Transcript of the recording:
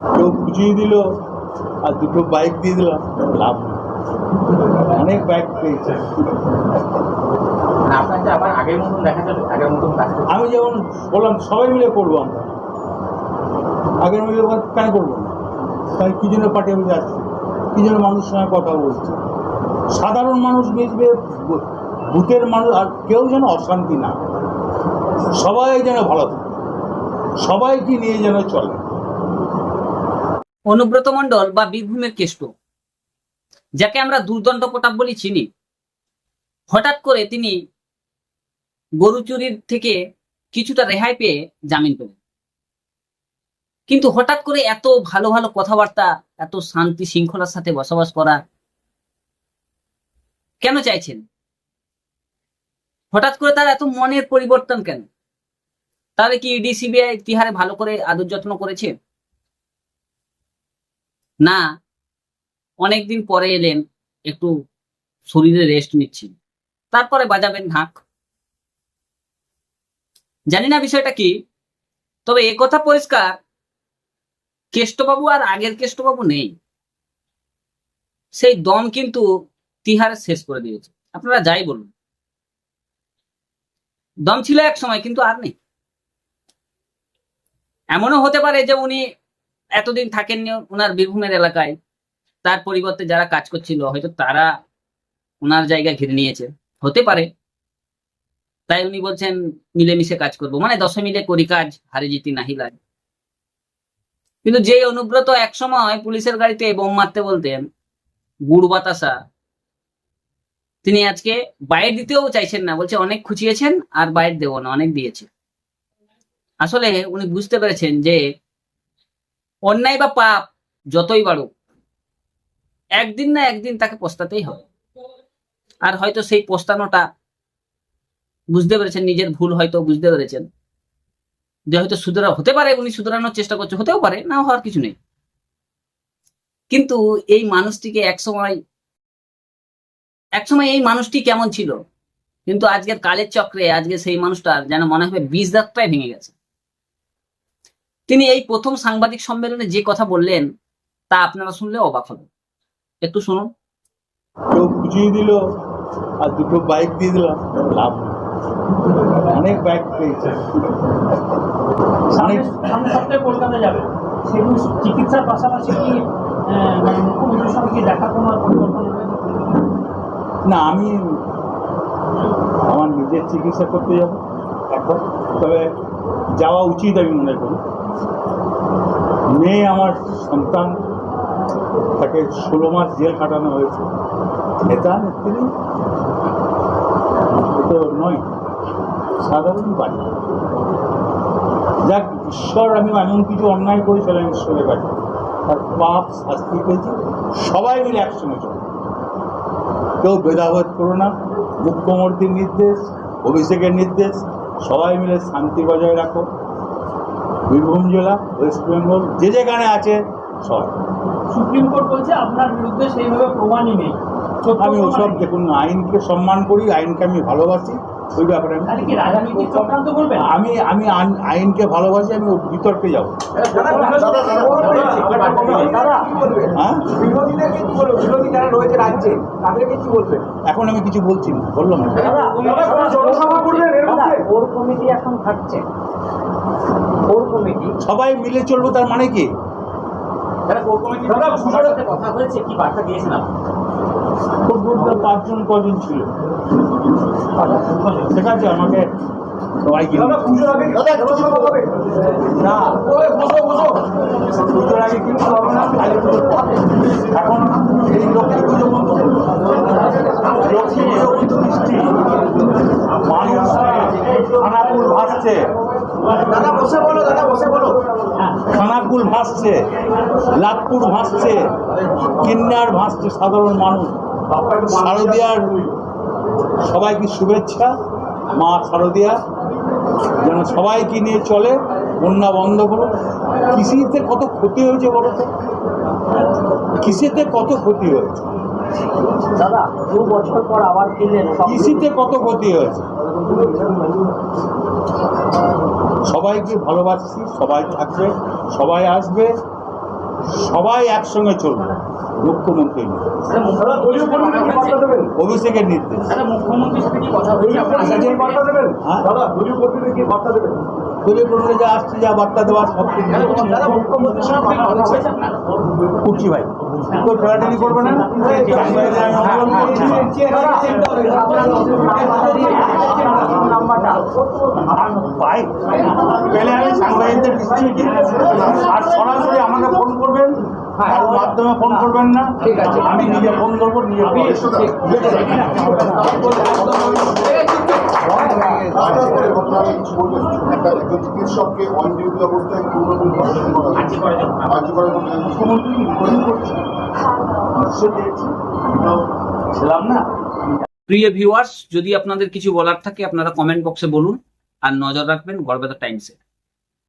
কেউ বুঝিয়ে দিল আর দুটো বাইক দিয়ে দিলাম লাভ অনেক বাইক পেয়েছে। আমি যেমন বললাম সবাই মিলে করব আমরা। আগের মিলে কেন করব না? তাই কি জন্য পার্টি অফিসে আসছে কি জন্য মানুষের সঙ্গে কথা বলছে? সাধারণ মানুষ বেঁচবে ভূতের মানুষ আর কেউ যেন অশান্তি না সবাই যেন ভালো থাকে। সবাইকে নিয়ে যেন চলে। অনুব্রত মণ্ডল বা বীরভূমের কেষ্ট, যাকে আমরা দুর্দণ্ড প্রতাপ বলি চিনি। হঠাৎ করে তিনি গরু চুরির থেকে কিছুটা রেহাই পেয়ে জামিন পেলেন। কিন্তু হঠাৎ করে এত ভালো ভালো কথাবার্তা, এত শান্তি শৃঙ্খলার সাথে বসবাস করা কেন চাইছেন? হঠাৎ করে তার এত মনের পরিবর্তন কেন? তাহলে কি ইডি, সিবিআই তিহারে ভালো করে আদর যত্ন করেছে? না, অনেকদিন পরে এলেন, একটু শরীরে রেস্ট নিচ্ছেন। তারপরে বাজাবেন ঢাক জানি না বিষয়টা কি, তবে এ কথা পরিষ্কার, কেষ্টবাবু আর আগের কেষ্টবাবু নেই। সেই দম কিন্তু তিহারে শেষ করে দিয়েছে। আপনারা যাই বলুন। দম ছিল এক সময়, কিন্তু আর নেই। এমনও হতে পারে যে উনি এতদিন থাকেননি ওনার বীরভূমের এলাকায়। তার পরিবর্তে যারা কাজ করছিল, হয়তো তারা ওনার জায়গা ঘিরে নিয়েছে। হতে পারে। তাই উনি বলছেন, মিলেমিশে কাজ করব। মানে দশে মিলে করি কাজ, হারে জিতি নাহি লাগ কিন্তু যে অনুব্রত একসময় পুলিশের গাড়িতে বোম মারতে বলতেন, গুড় বাতাসা, তিনি আজকে বাইর দিতেও চাইছেন না। বলছে, অনেক খুঁচিয়েছেন আর বাইর দেবো না, অনেক দিয়েছে। আসলে উনি বুঝতে পেরেছেন যে অন্যায় বা পাপ, যতই বাড়ুক, একদিন না একদিন তাকে পস্তাতেই হবে। আর হয়তো সেই পস্তানোটা বুঝতে পেরেছেন, নিজের ভুল হয়তো বুঝতে পেরেছেন। যে হয়তো সুধরা হতে পারে উনি শুধরানোর চেষ্টা করছে, হতেও পারে, না হওয়ার কিছু নেই। কিন্তু এই মানুষটিকে একসময় একসময় এই মানুষটি কেমন ছিল? কিন্তু আজকের কালের চক্রে আজকে সেই মানুষটার যেন মনে হবে বীজ দাঁতটাই ভেঙে গেছে। তিনি এই প্রথম সাংবাদিক সম্মেলনে যে কথা বললেন তা আপনারা শুনলে অবাক হবেন। একটু শুনুন। কেউ বুঝিয়ে দিল আর দুটো বাইক দিয়ে দিলাম লাভ অনেক বাইক পেয়েছে। সামনে অনেক সপ্তাহে কলকাতা যাবে। সেগুলো চিকিৎসার পাশাপাশি কি মানে মুখ্যমন্ত্রীর সঙ্গে কি দেখা তোমার পরিকল্পনা না আমি আমার নিজের চিকিৎসা করতে যাব। এখন তবে যাওয়া উচিত আমি মনে করি। আমার সন্তান তাকে ষোলো মাস জেল কাটানো হয়েছে। নেতা, নেত্রী, তো নয়, সাধারণ বাড়ি। যাক, ঈশ্বর, আমি এমন কিছু অন্যায় করেছিলাম ঈশ্বরের কাছে তার পাপ, শাস্তি পেয়েছি, সবাই মিলে একসঙ্গে চলে। কেউ ভেদাভেদ করো না, মুখ্যমন্ত্রীর নির্দেশ, অভিষেকের নির্দেশ, সবাই মিলে শান্তি বজায় রাখো। বীরভূম জেলা ওয়েস্ট বেঙ্গল যে যেখানে আছে সবাই সুপ্রিম কোর্ট বলছে আপনার বিরুদ্ধে সেইভাবে প্রমাণই নেই আমি ওসব দেখুন আইনকে সম্মান করি আইনকে আমি ভালোবাসি ওই ব্যাপারে আমি কি রাজনীতি চক্রান্ত করবে আমি আমি আইনকে ভালোবাসি আমি বিতর্কে যাব হ্যাঁ বিরোধীদেরকে কি বলব বিরোধী যারা রয়েছে রাজ্যে তাদেরকে কি বলবেন এখন আমি কিছু বলছি না বললাম না কোর কমিটি। সবাই মিলে চলবো তার মানে কি? কথা হয়েছে কি বার্তা দিয়েছেন আপনি খুব বলতে পাঁচজন কজন ছিল। ঠিক আছে আমাকে সবাই না। পুজোর আগে কিন্তু হবে না কালী পুজোর পর। এখন এই লক্ষ্মী পুজো বন্ধ লক্ষ্মী পুজো কিন্তু বৃষ্টি মানুষ খানাকুল ভাসছে দাদা বসে বলো দাদা বসে বলো খানাকুল ভাসছে লাভপুর ভাসছে কিন্নার ভাসছে সাধারণ মানুষ। শারদিয়ার সবাইকে শুভেচ্ছা মা শারদিয়া যেন সবাইকে নিয়ে চলে বন্যা বন্ধ করুন কৃষিতে কত ক্ষতি হয়েছে বলো তো? কৃষিতে কত ক্ষতি হয়েছে? দাদা দু বছর পর আবার কৃষিতে কত ক্ষতি হয়েছে? সবাইকে ভালোবাসছি সবাই থাকবে সবাই আসবে সবাই একসঙ্গে চলবে মুখ্যমন্ত্রী অভিষেকের নির্দেশ দলীয় আপনার কর্মীদের কি বার্তা দেবেন হ্যাঁ? দাদা দলীয় কর্মীদের কি বার্তা দেবেন দলীয় কর্মীরা যা আসছে যা বার্তা দেওয়ার সব কিছু ভাই কেউ ঠেলাঠেলি করবে না আমি অনুরোধ করছি। ভাই পেলে আমি সাংবাদিকদের দিচ্ছি আর সরাসরি আমাকে ফোন করবেন আর মাধ্যমে ফোন করবেন না। ঠিক আছে। আমি নিজে ফোন করব নিজে চিকিৎসককে অন ডিউটি অবস্থায় মুখ্যমন্ত্রী তো ছিলাম না। প্রিয় ভিউয়ার্স যদি আপনাদের কিছু বলার থাকে, আপনারা কমেন্ট বক্সে বলুন আর নজর রাখবেন গড়বেতা টাইমসে